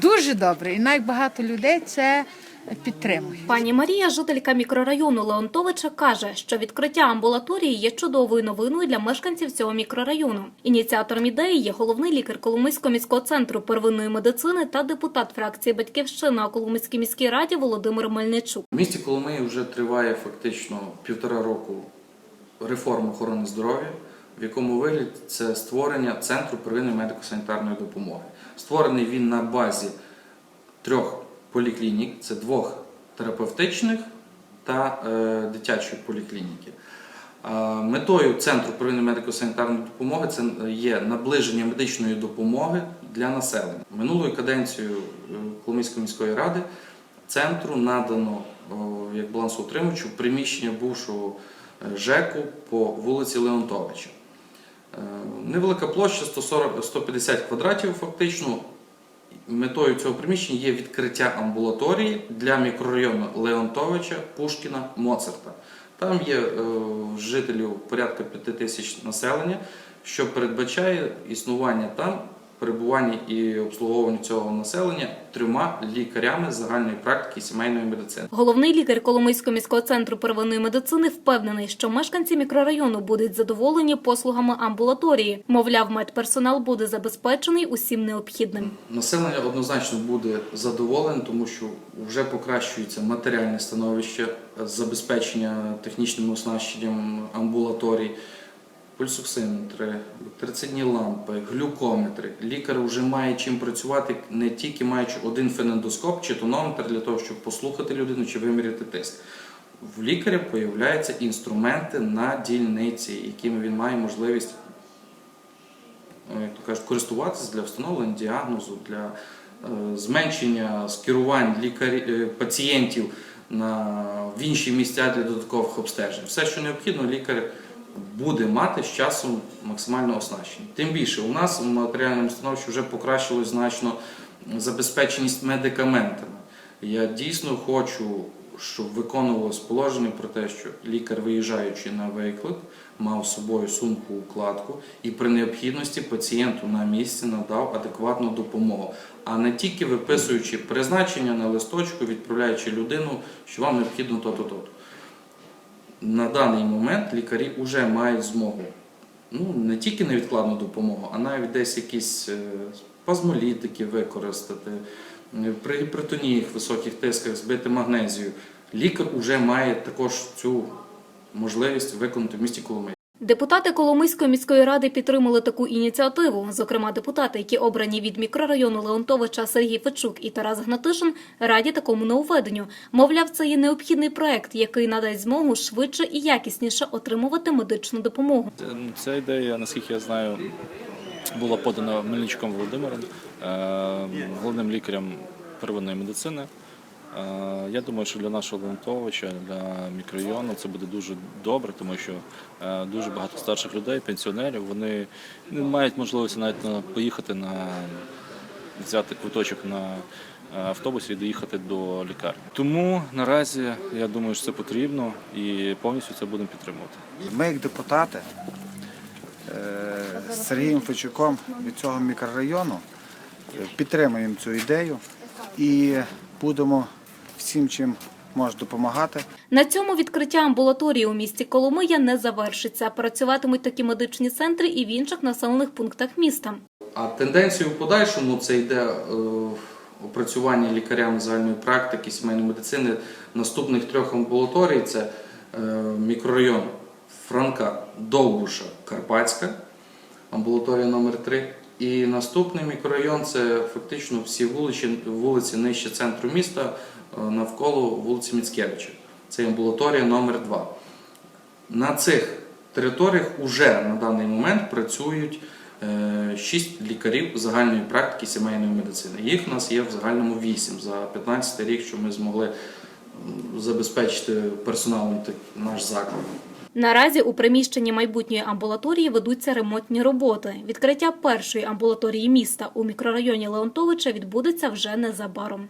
дуже добре. І навіть багато людей це підтримує. Пані Марія, жителька мікрорайону Леонтовича, каже, що відкриття амбулаторії є чудовою новиною для мешканців цього мікрорайону. Ініціатором ідеї є головний лікар Коломийського міського центру первинної медицини та депутат фракції Батьківщина у Коломийській міській раді Володимир Мельничук. В місті Коломиї вже триває фактично півтора року реформа охорони здоров'я, в якому вигляді це створення центру первинної медико-санітарної допомоги. Створений він на базі трьох поліклінік: це двох терапевтичних та е, дитячої поліклініки. Метою центру первинної медико-санітарної допомоги це є наближення медичної допомоги для населення. Минулою каденцією е, Коломийської міської ради центру надано як балансоутримувачу приміщення бувшого е, ЖЕКу по вулиці Леонтовича. Е, Невелика площа 140, 150 квадратів фактично. Метою цього приміщення є відкриття амбулаторії для мікрорайону Леонтовича, Пушкіна, Моцарта. Там є е, жителів порядка 5 тисяч населення, що передбачає існування там, перебування і обслуговування цього населення трьома лікарями загальної практики сімейної медицини. Головний лікар Коломийського міського центру первинної медицини впевнений, що мешканці мікрорайону будуть задоволені послугами амбулаторії. Мовляв, медперсонал буде забезпечений усім необхідним. Населення однозначно буде задоволене, тому що вже покращується матеріальне становище забезпечення технічним оснащенням амбулаторій, пульсоксиметри, трицидні лампи, глюкометри. Лікар вже має чим працювати, не тільки маючи один фенендоскоп чи тонометр для того, щоб послухати людину чи виміряти тиск. В лікаря появляються інструменти на дільниці, якими він має можливість е, як то кажуть, користуватися для встановлення діагнозу, для е, зменшення скерувань лікарі, е, пацієнтів на, в інші місця для додаткових обстежень. Все, що необхідно, лікар буде мати з часом максимально оснащення. Тим більше, у нас в матеріальному становищі вже покращилось значно забезпеченість медикаментами. Я дійсно хочу, щоб виконувалось положення про те, що лікар, виїжджаючи на виклик, мав з собою сумку укладку і при необхідності пацієнту на місці надав адекватну допомогу, а не тільки виписуючи призначення на листочку, відправляючи людину, що вам необхідно то-то, то-то. На даний момент лікарі вже мають змогу ну, не тільки невідкладну допомогу, а навіть десь якісь е, спазмолітики використати, е, при гіпертонії, високих тисках збити магнезію. Лікар вже має також цю можливість виконати в місті Коломиї. Депутати Коломийської міської ради підтримали таку ініціативу. Зокрема, депутати, які обрані від мікрорайону Леонтовича Сергій Фечук і Тарас Гнатишин, раді такому нововведенню. Мовляв, це є необхідний проект, який надасть змогу швидше і якісніше отримувати медичну допомогу. Ця ідея, наскільки я знаю, була подана Мельничуком Володимиром, е, головним лікарем первинної медицини. Е, Я думаю, що для нашого Леонтовича, для мікрорайону це буде дуже добре, тому що е, дуже багато старших людей, пенсіонерів, вони не мають можливості навіть на- поїхати на взяти квиточок на е, автобусі і доїхати до лікарні. Тому наразі я думаю, що це потрібно і повністю це будемо підтримувати. Ми, як депутати, е, з Сергієм Фечуком від цього мікрорайону е, підтримуємо цю ідею і будемо всім, чим може допомагати. На цьому відкриття амбулаторії у місті Коломия не завершиться. Працюватимуть такі медичні центри і в інших населених пунктах міста. А тенденцією в подальшому це йде е, опрацювання лікарями загальної практики, сімейної медицини наступних трьох амбулаторій це е, мікрорайон Франка Довбуша Карпатська, амбулаторія номер 3 І наступний мікрорайон це фактично всі вулиці, вулиці нижче центру міста е, навколо вулиці Міцкевича. Це амбулаторія номер 2 На цих територіях вже на даний момент працюють е, 6 лікарів загальної практики сімейної медицини. Їх у нас є в загальному 8 за 15 рік, що ми змогли забезпечити персоналом наш заклад. Наразі у приміщенні майбутньої амбулаторії ведуться ремонтні роботи. Відкриття першої амбулаторії міста у мікрорайоні Леонтовича відбудеться вже незабаром.